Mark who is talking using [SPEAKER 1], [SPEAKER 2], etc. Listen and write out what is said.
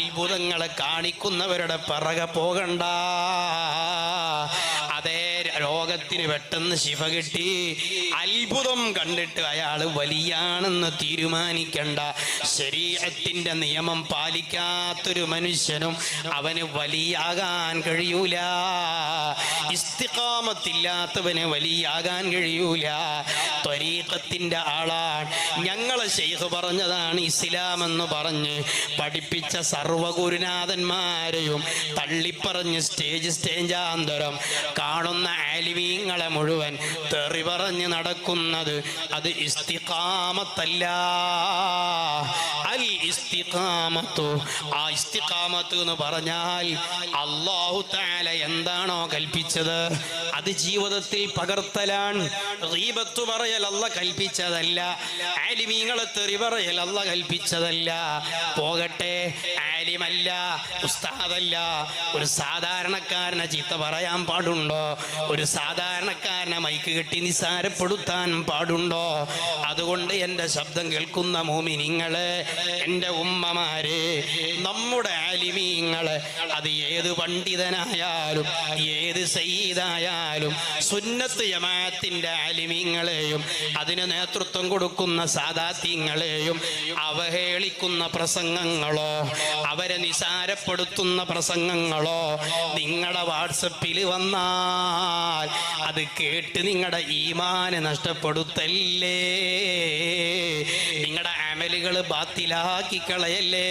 [SPEAKER 1] അത്ഭുതങ്ങളെ കാണിക്കുന്നവരുടെ പിറകെ പോകണ്ട. അതേ രോഗത്തിന് പെട്ടെന്ന് ശിവ കിട്ടി. അത്ഭുതം കണ്ടിട്ട് അയാൾ വലിയാണെന്ന് തീരുമാനിക്കണ്ട. ശരീരത്തിന്റെ നിയമം പാലിക്കാത്തൊരു മനുഷ്യനും അവന് വലിയാകാൻ കഴിയൂല. ഇസ്തിഖാമത്തില്ലാത്തവന് വലിയാകാൻ കഴിയൂല. ത്വരീഖത്തിന്റെ ആളാണ്. ഞങ്ങളെ ശൈഖ് പറഞ്ഞതാണ് ഇസ്ലാം എന്ന് പറഞ്ഞ് പഠിപ്പിച്ച സർവഗുരുനാഥന്മാരെയും തള്ളിപ്പറഞ്ഞ് സ്റ്റേജ് സ്റ്റേജാന്തരം കാണുന്ന ആലിമീങ്ങളെ മുഴുവൻ തെറി പറഞ്ഞ് നടക്കുന്നത് അത് ഇസ്തിഖാമത്തല്ല. ഇസ്തിഖാമത്തു. ആ ഇസ്തിഖാമത്ത് എന്ന് പറഞ്ഞാൽ അള്ളാഹു താല എന്താണോ കൽപ്പിച്ചത്? അത് ജീവിതത്തിൽ പകർത്തലാണ്. ഗീബത്ത് പറയൽ അല്ല കൽപ്പിച്ചതല്ല. ആലിമീങ്ങളെ തെറി പറയൽ അല്ല കൽപ്പിച്ചതല്ല. പോകട്ടെ. ആലിമല്ല ഉസ്താദല്ല. ഒരു സാധാരണക്കാരനെ ചീത്ത പറയാൻ പാടുണ്ടോ? ഒരു സാധാരണക്കാരനെ മൈക്ക് കെട്ടി നിസാരപ്പെടുത്താൻ പാടുണ്ടോ? അതുകൊണ്ട് എന്റെ ശബ്ദം കേൾക്കുന്ന മോമിനിങ്ങൾ എന്റെ ഉമ്മമാര് നമ്മുടെ ആലിമീങ്ങൾ അത് ഏത് പണ്ഡിതനായാലും ഏത് സയ്യിദായാലും സുന്നത്ത് യമാത്തിന്റെ ആലിമീങ്ങളെയും അതിന് നേതൃത്വം കൊടുക്കുന്ന സാദാത്യങ്ങളെയും അവഹേളിക്കുന്ന പ്രസംഗങ്ങളോ അവരെ നിസാരപ്പെടുത്തുന്ന പ്രസംഗങ്ങളോ നിങ്ങളുടെ വാട്സപ്പിൽ വന്നാൽ അത് കേട്ട് നിങ്ങളുടെ ഈമാനെ നഷ്ടപ്പെടുത്തല്ലേ? നിങ്ങളുടെ അമലുകൾ ബാത്തിലാക്കി കളയല്ലേ?